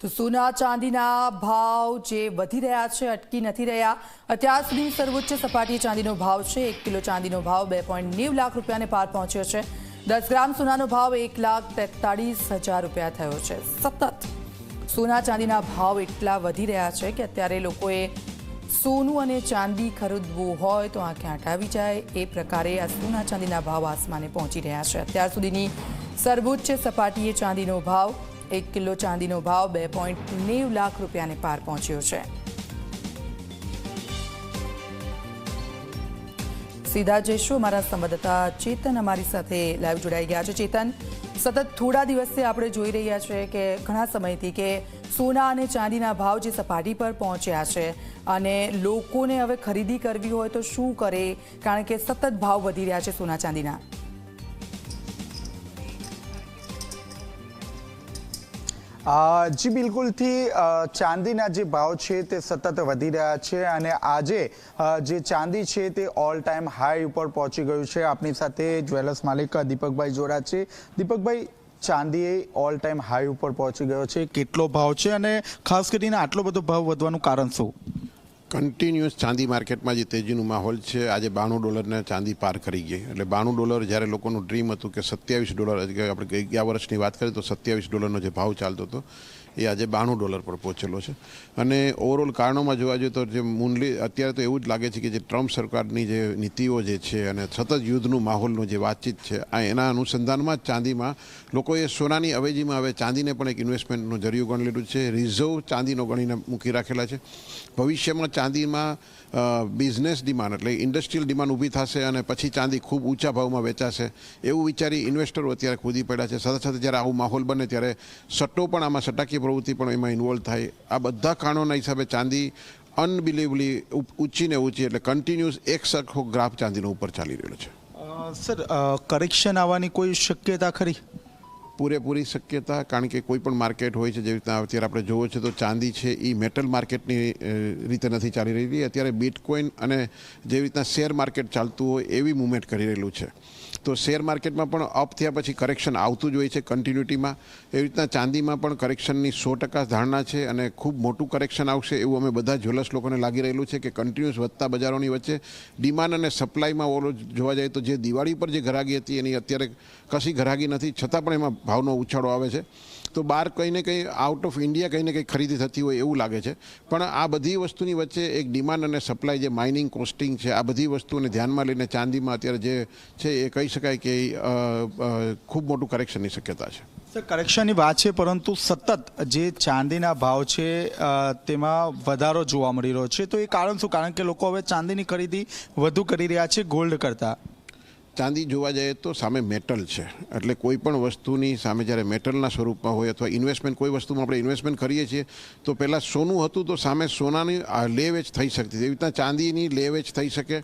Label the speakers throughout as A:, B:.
A: તો સોના ચાંદીના ભાવ જે વધી રહ્યા છે, અટકી નથી રહ્યા. અત્યાર સુધી સર્વોચ્ચ સપાટીએ ચાંદીનો ભાવ છે, એક કિલો ચાંદીનો ભાવ બે પોઈન્ટ નેવ લાખ રૂપિયાને પાર પહોંચ્યો છે. દસ ગ્રામ સોનાનો ભાવ એક લાખ તેતાળીસ હજાર રૂપિયા થયો છે. સતત સોના ચાંદીના ભાવ એટલા વધી રહ્યા છે કે અત્યારે લોકોએ સોનું અને ચાંદી ખરીદવું હોય તો આંખે આંઠ જાય. એ પ્રકારે આ સોના ચાંદીના ભાવ આસમાને પહોંચી રહ્યા છે. અત્યાર સુધીની સર્વોચ્ચ સપાટીએ ચાંદીનો ભાવ એક કિલો ચાંદીનો ભાવ બે પોઈન્ટ નેવ લાખ રૂપિયાને પાર પહોંચ્યો છે. સીધા જઈશું અમારા સંવાદદાતા ચેતન અમારી સાથે લાઈવ જોડાઈ ગયા છે. ચેતન, સતત થોડા દિવસથી આપણે જોઈ રહ્યા છે કે ઘણા સમયથી કે સોના અને ચાંદીના ભાવ જે સપાટી પર પહોંચ્યા છે અને લોકોને હવે ખરીદી કરવી હોય તો શું કરે? કારણ કે સતત ભાવ વધી રહ્યા છે સોના ચાંદીના.
B: જી બિલકુલથી ચાંદીના જે ભાવ છે તે સતત વધી રહ્યા છે અને આજે જે ચાંદી છે તે ઓલ ટાઈમ હાઈ ઉપર પહોંચી ગયું છે. આપણી સાથે જ્વેલર્સ માલિક દીપકભાઈ જોડા છે. દીપકભાઈ, ચાંદી ઓલ ટાઈમ હાઈ ઉપર પહોંચી ગયો છે. કેટલો ભાવ છે અને ખાસ કરીને આટલો બધો ભાવ વધવાનું કારણ શું?
C: કન્ટિન્યુઅસ ચાંદી માર્કેટમાં જે તેજીનું માહોલ છે, આજે બાણું ડોલરને ચાંદી પાર કરી ગઈ. એટલે બાણું ડોલર જ્યારે લોકોનું ડ્રીમ હતું કે સત્યાવીસ ડોલર આપણે ગયા વર્ષની વાત કરીએ તો સત્યાવીસ ડોલરનો જે ભાવ ચાલતો હતો એ આજે બાણું ડોલર પર પહોંચેલો છે. અને ઓવરઓલ કારણોમાં જોવા જોઈએ તો જે મૂનલી અત્યારે તો એવું જ લાગે છે કે જે ટ્રમ્પ સરકારની જે નીતિઓ જે છે અને સતત યુદ્ધનું માહોલનું જે વાતચીત છે, આ એના અનુસંધાનમાં ચાંદીમાં લોકોએ સોનાની અવેજીમાં હવે ચાંદીને પણ એક ઇન્વેસ્ટમેન્ટનું જરિયું ગણી લીધું છે. રિઝર્વ ચાંદીનો ગણીને મૂકી રાખેલા છે. ભવિષ્યમાં ચાંદીમાં બિઝનેસ ડિમાન્ડ એટલે ઇન્ડસ્ટ્રીયલ ડિમાન્ડ ઊભી થશે અને પછી ચાંદી ખૂબ ઊંચા ભાવમાં વેચાશે એવું વિચારી ઇન્વેસ્ટરો અત્યારે કૂદી પડ્યા છે. સાથે સાથે જ્યારે આવું માહોલ બને ત્યારે સટ્ટો પણ આમાં સટ્ટાકીય પ્રવૃત્તિ પણ એમાં ઇન્વોલ્વ થાય. આ બધા કારણોના હિસાબે ચાંદી અનબિલીવલી ઊંચી ને ઊંચી એટલે કન્ટિન્યુઅસ એક સરખો ગ્રાફ ચાંદીનો ઉપર ચાલી રહ્યો છે.
B: સર કરેક્શન આવવાની કોઈ શક્યતા ખરી?
C: પૂરેપૂરી શક્યતા, કારણ કે કોઈ પણ માર્કેટ હોય છે જેવી રીતના અત્યારે આપણે જોવો છે, તો ચાંદી છે એ મેટલ માર્કેટની રીતે નથી ચાલી રહી અત્યારે બિટકોઇન અને જેવી રીતના શેર માર્કેટ ચાલતું હોય એવી મુવમેન્ટ કરી રહેલું છે. તો શેર માર્કેટમાં પણ અપ થયા પછી કરેક્શન આવતું જ હોય છે કન્ટિન્યુટીમાં એવી રીતના ચાંદીમાં પણ કરેક્શનની સો ટકા ધારણા છે અને ખૂબ મોટું કરેક્શન આવશે એવું અમે બધા જ્વેલર્સ લોકોને લાગી રહેલું છે કે કન્ટિન્યુઅસ વધતા બજારોની વચ્ચે ડિમાન્ડ અને સપ્લાયમાં ઓલો જોવા જાય તો જે દિવાળી પર જે ઘરાગી હતી એની અત્યારે કશી ઘરાગી નથી. છતાં પણ એમાં ભાવનો ઉછાળો આવે છે. તો બહાર કંઈ કંઈ આઉટ ઓફ ઇન્ડિયા કંઈ કંઈ ખરીદી થતી હોય એવું લાગે છે. પણ આ બધી વસ્તુની વચ્ચે એક ડિમાન્ડ અને સપ્લાય જે માઇનિંગ કોસ્ટિંગ છે, આ બધી વસ્તુને ધ્યાનમાં લઈને ચાંદીમાં અત્યારે જે છે એ કહી શકાય કે ખૂબ મોટું કરેક્શનની શક્યતા છે.
B: સર કરેક્શનની વાત છે, પરંતુ સતત જે ચાંદીના ભાવ છે તેમાં વધારો જોવા મળી રહ્યો છે. તો એ કારણ શું? કારણ કે લોકો હવે ચાંદીની ખરીદી વધુ કરી રહ્યા છે ગોલ્ડ કરતાં.
C: ચાંદી જોવા જઈએ તો સામે મેટલ છે. એટલે કોઈ પણ વસ્તુની સામે જ્યારે મેટલના સ્વરૂપમાં હોય અથવા ઇન્વેસ્ટમેન્ટ કોઈ વસ્તુમાં આપણે ઇન્વેસ્ટમેન્ટ કરીએ છીએ તો પહેલાં સોનું હતું તો સામે સોનાની આ લે વેચ થઈ શકતી એવી રીતના ચાંદીની લે વેચ થઈ શકે.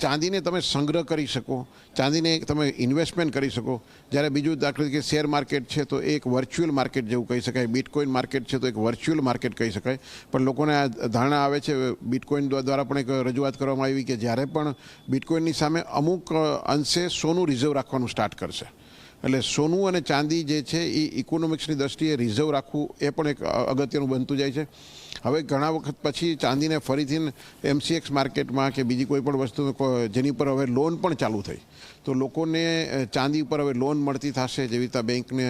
C: ચાંદીને તમે સંગ્રહ કરી શકો. ચાંદીને તમે ઇન્વેસ્ટમેન્ટ કરી શકો. જ્યારે બીજું દાખલા તરીકે શેર માર્કેટ છે તો એક વર્ચ્યુઅલ માર્કેટ જેવું કહી શકાય. બિટકોઇન માર્કેટ છે તો એક વર્ચ્યુઅલ માર્કેટ કહી શકાય. પણ લોકોને આ ધારણા આવે છે બિટકોઇન દ્વારા પણ એક રજૂઆત કરવામાં આવી કે જ્યારે પણ બિટકોઇનની સામે અમુક અ, અંશે સોનું રિઝર્વ રાખવાનું સ્ટાર્ટ કરશે. એટલે સોનું અને ચાંદી જે છે, એ ઇકોનોમિક્સની દ્રષ્ટિએ રિઝર્વ રાખવું એ પણ એક અગત્યનું બનતું જાય છે. હવે ઘણા વખત પછી ચાંદીને ફરીથી એમસીએક્સ માર્કેટમાં કે બીજી કોઈ પણ વસ્તુ જેની પર હવે લોન પણ ચાલુ થઈ. તો લોકોને ચાંદી ઉપર હવે લોન મળતી થશે જેવી રીતે બેંકને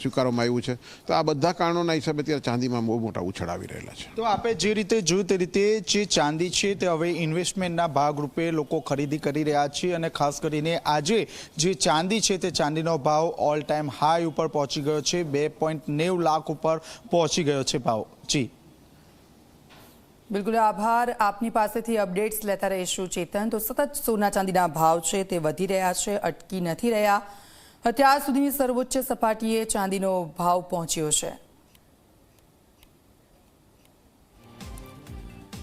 C: સ્વીકારવામાં આવ્યું છે. તો આ બધા કારણોના હિસાબે અત્યારે ચાંદીમાં બહુ મોટા ઉછાળ આવી રહેલા છે.
B: તો આપણે જે રીતે જોયું તે રીતે જે ચાંદી છે તે હવે ઇન્વેસ્ટમેન્ટના ભાગરૂપે લોકો ખરીદી કરી રહ્યા છે અને ખાસ કરીને આજે જે ચાંદી છે તે ચાંદીનો ભાવ ઓલ ટાઈમ હાઈ ઉપર પહોંચી ગયો છે. બે પોઈન્ટ નેવ લાખ ઉપર પહોંચી ગયો છે ભાવ. જી.
A: બિલકુલ, આભાર. આપની પાસેથી અપડેટ્સ લેતા રહીશું ચેતન. તો સતત સોના ચાંદીના ભાવ છે તે વધી રહ્યા છે, અટકી નથી રહ્યા. અત્યાર સુધીની સર્વોચ્ચ સપાટીએ ચાંદીનો ભાવ પહોંચ્યો છે.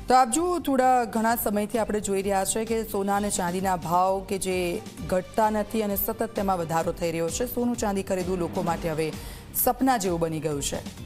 A: તો આપ જુઓ, થોડા ઘણા સમયથી આપણે જોઈ રહ્યા છે કે સોના અને ચાંદીના ભાવ કે જે ઘટતા નથી અને સતત તેમાં વધારો થઈ રહ્યો છે. સોનું ચાંદી ખરીદવું લોકો માટે હવે સપના જેવું બની ગયું છે.